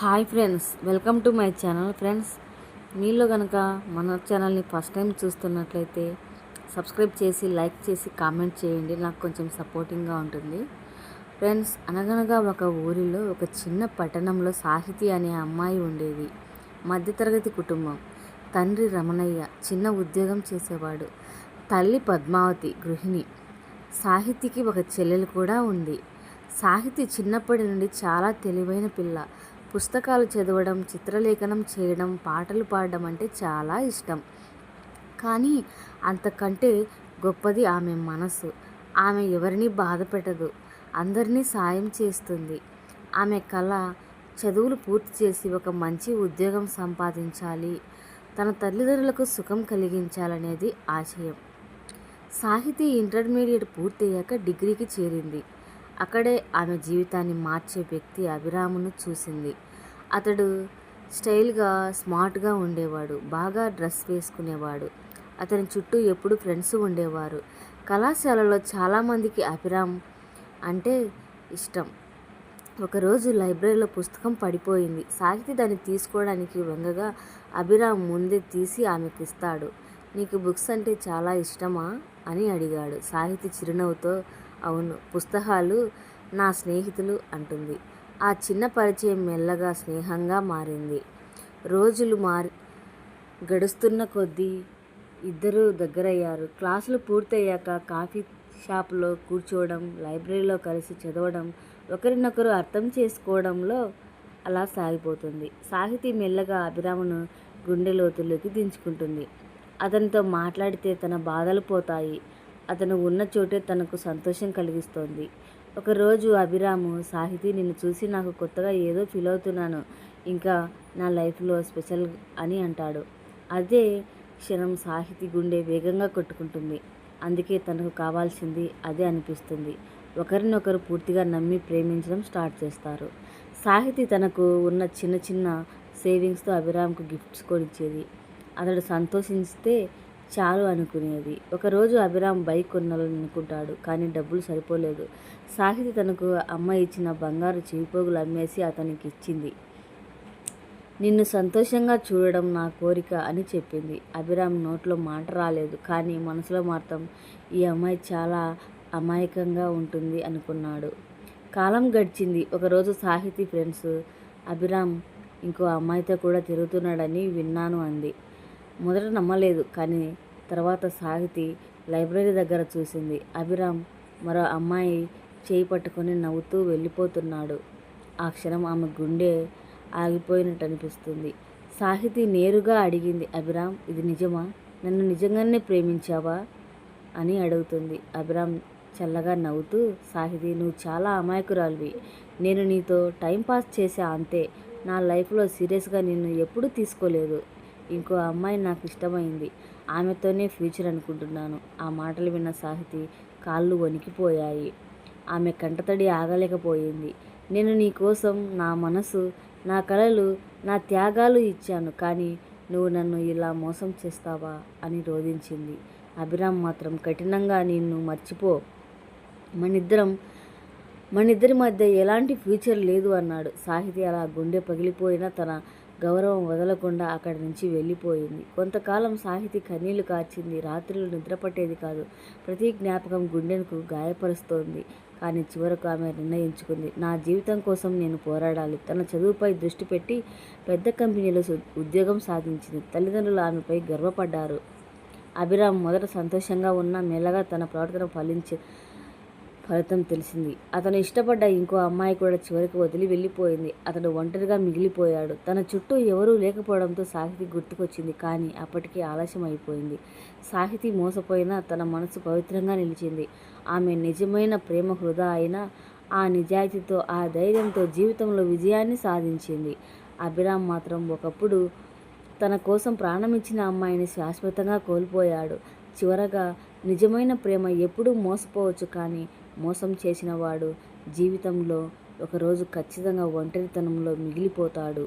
Hi friends welcome to my channel friends. మీలో కనుక మన ఛానల్ని ఫస్ట్ టైం చూస్తున్నట్లయితే సబ్స్క్రైబ్ చేసి లైక్ చేసి కామెంట్ చేయండి. నాకు కొంచెం సపోర్టింగ్గా ఉంటుంది. ఫ్రెండ్స్ అనగనగా ఒక ఊరిలో ఒక చిన్న పట్టణంలో సాహితి అనే అమ్మాయి ఉండేది. మధ్యతరగతి కుటుంబం. తండ్రి రమణయ్య చిన్న ఉద్యోగం చేసేవాడు. తల్లి పద్మావతి గృహిణి. సాహితికి ఒక చెల్లెలు కూడా ఉంది. సాహితి చిన్నప్పటి నుండి చాలా తెలివైన పిల్ల. పుస్తకాలు చదవడం చిత్రలేఖనం చేయడం పాటలు పాడడం అంటే చాలా ఇష్టం. కానీ అంతకంటే గొప్పది ఆమె మనసు. ఆమె ఎవరిని బాధ పెట్టదు. అందరినీ సాయం చేస్తుంది. ఆమె కళ చదువులు పూర్తి చేసి ఒక మంచి ఉద్యోగం సంపాదించాలి. తన తల్లిదండ్రులకు సుఖం కలిగించాలనేది ఆశయం. సాహితీ ఇంటర్మీడియట్ పూర్తయ్యాక డిగ్రీకి చేరింది. అక్కడే ఆమె జీవితాన్ని మార్చే వ్యక్తి అభిరామును చూసింది. అతడు స్టైల్గా స్మార్ట్గా ఉండేవాడు. బాగా డ్రెస్ వేసుకునేవాడు. అతని చుట్టూ ఎప్పుడు ఫ్రెండ్స్ ఉండేవారు. కళాశాలలో చాలామందికి అభిరామ్ అంటే ఇష్టం. ఒకరోజు లైబ్రరీలో పుస్తకం పడిపోయింది. సాహితి దాన్ని తీసుకోవడానికి వెంగగా అభిరామ్ ముందే తీసి ఆమెకిస్తాడు. నీకు బుక్స్ అంటే చాలా ఇష్టమా? అని అడిగాడు. సాహితి చిరునవ్వుతో అవును పుస్తకాలు నా స్నేహితులు అంటుంది. ఆ చిన్న పరిచయం మెల్లగా స్నేహంగా మారింది. రోజులు మారి గడుస్తున్న కొద్దీ ఇద్దరూ దగ్గరయ్యారు. క్లాసులు పూర్తయ్యాక కాఫీ షాప్లో కూర్చోవడం లైబ్రరీలో కలిసి చదవడం ఒకరినొకరు అర్థం చేసుకోవడంలో అలా సాగిపోతుంది. సాహితీ మెల్లగా అభిరామను గుండె లోతుల్లోకి దించుకుంటుంది. అతనితో మాట్లాడితే తన బాధలు పోతాయి. అతను ఉన్న చోటే తనకు సంతోషం కలిగిస్తోంది. ఒకరోజు అభిరాము సాహితీ నిన్ను చూసి నాకు కొత్తగా ఏదో ఫీల్ అవుతున్నాను. ఇంకా నా లైఫ్లో స్పెషల్ అని అంటాడు. అదే క్షణం సాహితి గుండె వేగంగా కొట్టుకుంటుంది. అందుకే తనకు కావాల్సింది అదే అనిపిస్తుంది. ఒకరినొకరు పూర్తిగా నమ్మి ప్రేమించడం స్టార్ట్ చేస్తారు. సాహితి తనకు ఉన్న చిన్న చిన్న సేవింగ్స్తో అభిరామ్కు గిఫ్ట్స్ కొనిచ్చేది అతడు సంతోషిస్తే చాలు అనుకునేది. ఒకరోజు అభిరామ్ బైక్ కొనాలని అనుకుంటాడు కానీ డబ్బులు సరిపోలేదు. సాహితి తనకు అమ్మ ఇచ్చిన బంగారు చెవిపోగులు అమ్మేసి అతనికి ఇచ్చింది. నిన్ను సంతోషంగా చూడడం నా కోరిక అని చెప్పింది. అభిరామ్ నోట్లో మాట రాలేదు కానీ మనసులో మాత్రం ఈ అమ్మాయి చాలా అమాయకంగా ఉంటుంది అనుకున్నాడు. కాలం గడిచింది. ఒకరోజు సాహితీ ఫ్రెండ్స్ అభిరామ్ ఇంకో అమ్మాయితో కూడా తిరుగుతున్నాడని విన్నాను అంది. మొదట నమ్మలేదు కానీ తర్వాత సాహితి లైబ్రరీ దగ్గర చూసింది. అభిరామ్ మరో అమ్మాయి చేయి పట్టుకొని నవ్వుతూ వెళ్ళిపోతున్నాడు. ఆ క్షణం ఆమె గుండె ఆగిపోయినట్టు అనిపిస్తుంది సాహితి నేరుగా అడిగింది అభిరామ్ ఇది నిజమా? నన్ను నిజంగానే ప్రేమించావా? అని అడుగుతుంది. అభిరామ్ చల్లగా నవ్వుతూ సాహితి నువ్వు చాలా అమాయకురాలివి. నేను నీతో టైం పాస్ చేసా అంతే. నా లైఫ్లో సీరియస్గా నిన్ను ఎప్పుడూ తీసుకోలేదు. ఇంకో అమ్మాయి నాకు ఇష్టమైంది. ఆమెతోనే ఫ్యూచర్ అనుకుంటున్నాను. ఆ మాటలు విన్న సాహితి కాళ్ళు వణికిపోయాయి. ఆమె కంటతడి ఆగలేకపోయింది. నేను నీ కోసం నా మనసు నా కళలు నా త్యాగాలు ఇచ్చాను. కానీ నువ్వు నన్ను ఇలా మోసం చేస్తావా అని రోధించింది. అభిరామ్ మాత్రం కఠినంగా నిన్ను మర్చిపో. మనిద్దరం మనిద్దరి మధ్య ఎలాంటి ఫ్యూచర్ లేదు అన్నాడు. సాహితి అలా గుండె పగిలిపోయిన తన గౌరవం వదలకుండా అక్కడి నుంచి వెళ్ళిపోయింది. కొంతకాలం సాహితి కన్నీళ్ళు కార్చింది. రాత్రులు నిద్రపట్టేది కాదు. ప్రతి జ్ఞాపకం గుండెను గాయపరుస్తోంది. కానీ చివరకు ఆమె నిర్ణయించుకుంది. నా జీవితం కోసం నేను పోరాడాలి. తన చదువుపై దృష్టి పెట్టి పెద్ద కంపెనీలో ఉద్యోగం సాధించింది. తల్లిదండ్రులు ఆమెపై గర్వపడ్డారు. అభిరామ్ మొదట సంతోషంగా ఉన్న మెల్లగా తన ప్రవర్తన ఫలించి ఫలితం తెలిసింది. అతను ఇష్టపడ్డ ఇంకో అమ్మాయి కూడా చివరికి వదిలి వెళ్ళిపోయింది. అతడు ఒంటరిగా మిగిలిపోయాడు. తన చుట్టూ ఎవరూ లేకపోవడంతో సాహితి గుర్తుకొచ్చింది. కానీ అప్పటికే ఆలస్యం అయిపోయింది సాహితి మోసపోయినా తన మనసు పవిత్రంగా నిలిచింది. ఆమె నిజమైన ప్రేమ హృదా అయినా ఆ నిజాయితీతో ఆ ధైర్యంతో జీవితంలో విజయాన్ని సాధించింది. అభిరామ్ మాత్రం ఒకప్పుడు తన కోసం ప్రాణమిచ్చిన అమ్మాయిని శాశ్వతంగా కోల్పోయాడు. చివరగా నిజమైన ప్రేమ ఎప్పుడూ మోసపోవచ్చు కానీ మోసం చేసిన వాడు జీవితంలో ఒకరోజు ఖచ్చితంగా ఒంటరితనంలో మిగిలిపోతాడు.